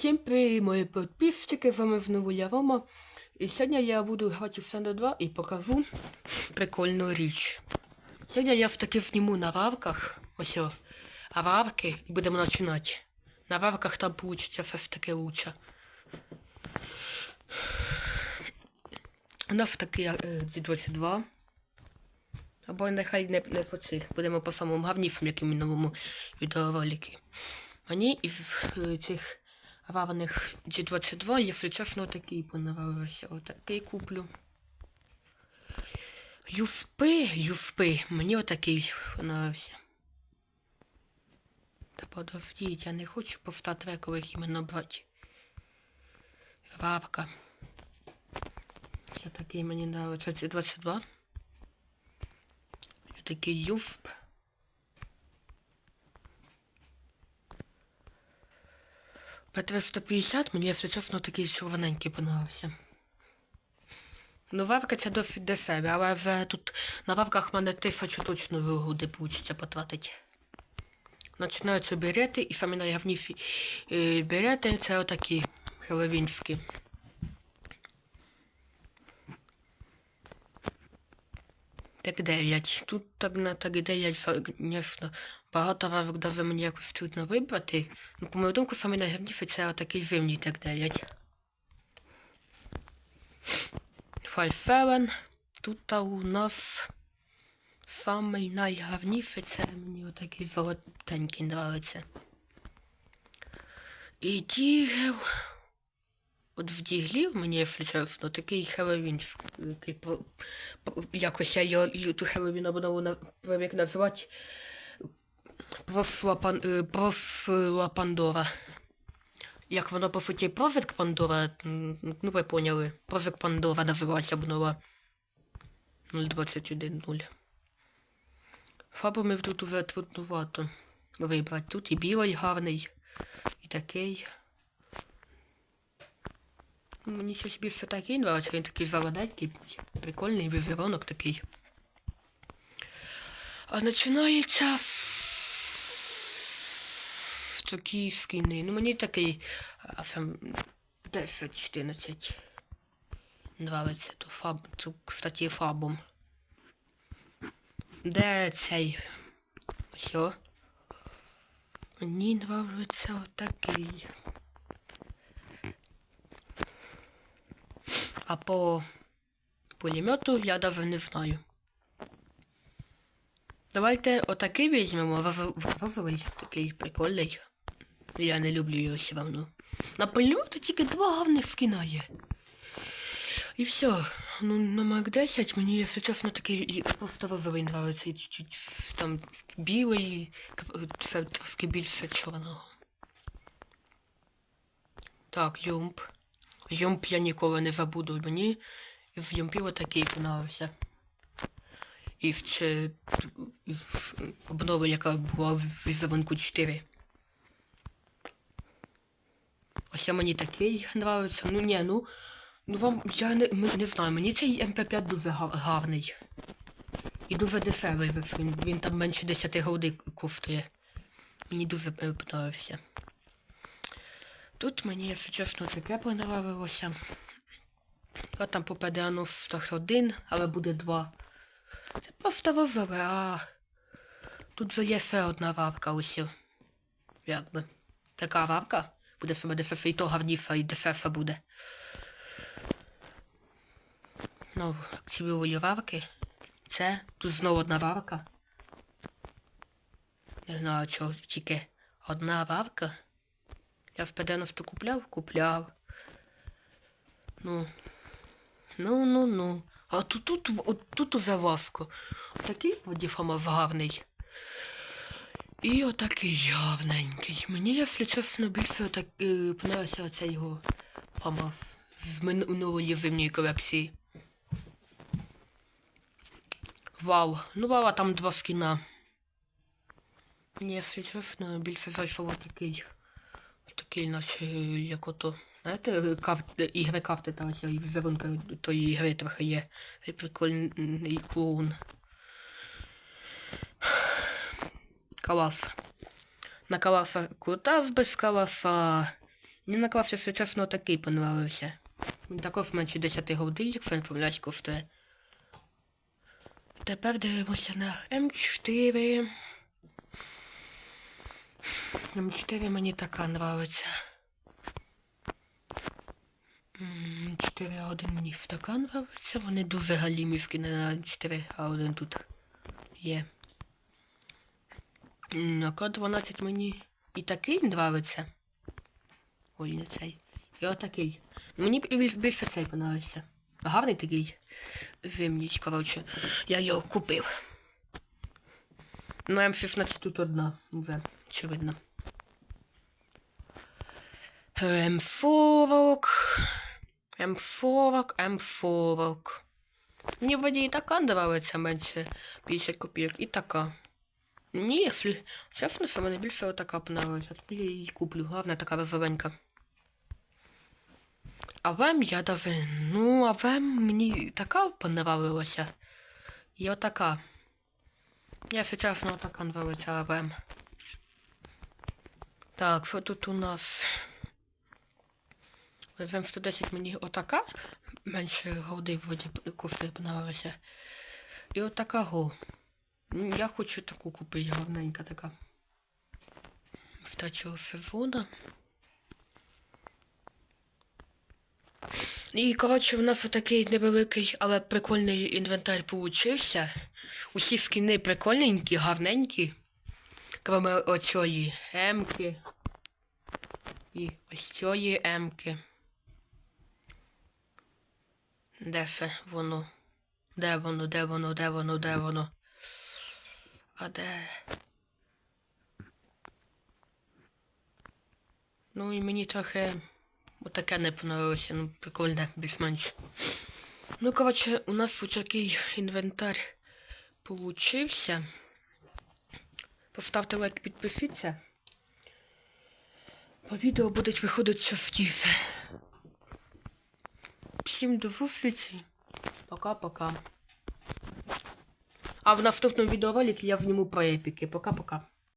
Всім привіт, мої підписчики, з вами знову я Рома. І сьогодні я буду грати у Сенда 2 і покажу прикольну річ. Сьогодні я все-таки зніму на вавках, ось о, а і будемо починати. На вавках там получиться все ж таки лучше. У нас такий е, G22. Або нехай не, не по цих, будемо по самому гарнішому, як і в минулому відеороликі. Із е, цих равних G22, якщо чесно, такий понравився. Отакий куплю. Юспи, юспи. Мені отакий понравився. Та подождіть, я не хочу по статрекових іменно брати. Вавка. Я такий мені нравиться. Це 22. Я такий юсп. П-350 мені, якщо чесно, такий червоненький понравився. Ну, вавка це досить дешеві, але вже тут на вавках в мене тисячу точно вигоди получиться потратити. Починаються берети і самі найгавніші е, берети це отакі хеловінські. Так 9. Тут так на так 9, звісно, багато вавок даже мені якось трудно вибрати. Ну, по мою думку, саме найгарніше це отакий зимній так 9. Файфелен. Тут у нас самий найгарніший це мені отакий золотенький нравиться. І дігел. От з діглів мені, якщо чесно, такий хеловінський, якось я його люту Хеллоуін обнову як назвати. Просла, пан, е, просла Пандора. Як воно по суті прозик Пандора, ну ви поняли. Прозик Пандора називається обнова 021.0. Фабами тут уже трудновато вибрати. Тут і білий гарний, і такий. Мені щось більше такий нравиться, він такий зелененький, прикольний візерунок такий. А починається з такі скини. Ну мені такий а сам 10-14 нравиться. То фаб, кстати, фабом. Де цей? Все. Мені нравиться отакий. А по пулемету я даже не знаю. Давайте отакий візьмемо, розовий, такий прикольний. Я не люблю його все равно. На пулемету тільки два гарних скіна є. І все. Ну, на Мак 10 мені, якщо чесно, такий просто розовий нравиться. Там білий, це трошки більше чорного. Так, юмп. Юмп я ніколи не забуду. Мені з юмпів отакий понравився. Із, чи, із обнови, яка була в візерунку 4. Ось я мені такий нравиться. Ну ні, ну. Ну вам я не, не знаю, мені цей МП5 дуже гарний. І дуже дешевий. Він, він там менше 10 голди коштує. Мені дуже подобався. Тут мені, якщо чесно, таке понравилося. А там попаде оно 101, але буде 2. Це просто розове, а тут же є ще одна вавка усю. Якби. Така вавка буде саме дешевша, і то гарніша, і дешевша буде. Ну, активую вавки. Це тут знову одна вавка. Не знаю, чого тільки одна вавка. Я в 90 купляв? Купляв. Ну. Ну, ну, ну. А тут тут, от, тут уже важко. Отакий водіфамаз гарний. І отакий гарненький. Мені, якщо чесно, більше так, е, подобався оцей його фамаз з минулої зимньої колекції. Вау. Ну вау, там два скіна. Мені, якщо чесно, більше зайшов такий. Такий, наче як ото. Знаєте, карт, ігри карти та і візерунка тої ігри трохи є. Прикольний клоун. Калас. На каласа крута без каласа. Мені на наклався, якщо чесно, такий понравився. Він також менше 10 голди, якщо не помиляюсь, коштує. Тепер дивимося на М4. М4 мені така нравиться. М, 4А1 мені така нравиться. Вони дуже галімівські на 4А1 тут є. М, А код 12 мені і такий нравиться. Ой, не цей. І отакий. Мені більше цей понравився. Гарний такий зимній, коротше. Я його купив. Ну, М16 тут одна, вже, очевидно. М40. М40, М40. Мені вроді і така нравиться менше 50 копійок, і така. Ні, якщо чесно, що мені більше отака понравилася. Я її куплю. Головне така розовенька. А вам я даже. Ну, а вам мені така понравилася. І отака. Я, якщо чесно, отака нравиться а вам. Так, що тут у нас? Зем 110 мені отака. Менше голди вроді коштує понравилася. І отака го. Я хочу таку купити, гарненька така. Третього сезону. І, коротше, у нас отакий невеликий, але прикольний інвентар получився. Усі скіни прикольненькі, гарненькі. Кроме М-ки. І ось цієї М-ки. Де це воно? Де воно, де воно, де воно, де воно? А де? Ну і мені трохи отаке не понравилося, ну прикольне, більш-менш. Ну, коротше, у нас ось такий інвентар получився. Поставте лайк, підпишіться. По відео будуть виходити частіше. Всім до зустрічі. Пока-пока. А в наступному відеоролику я зніму про епіки. Пока-пока.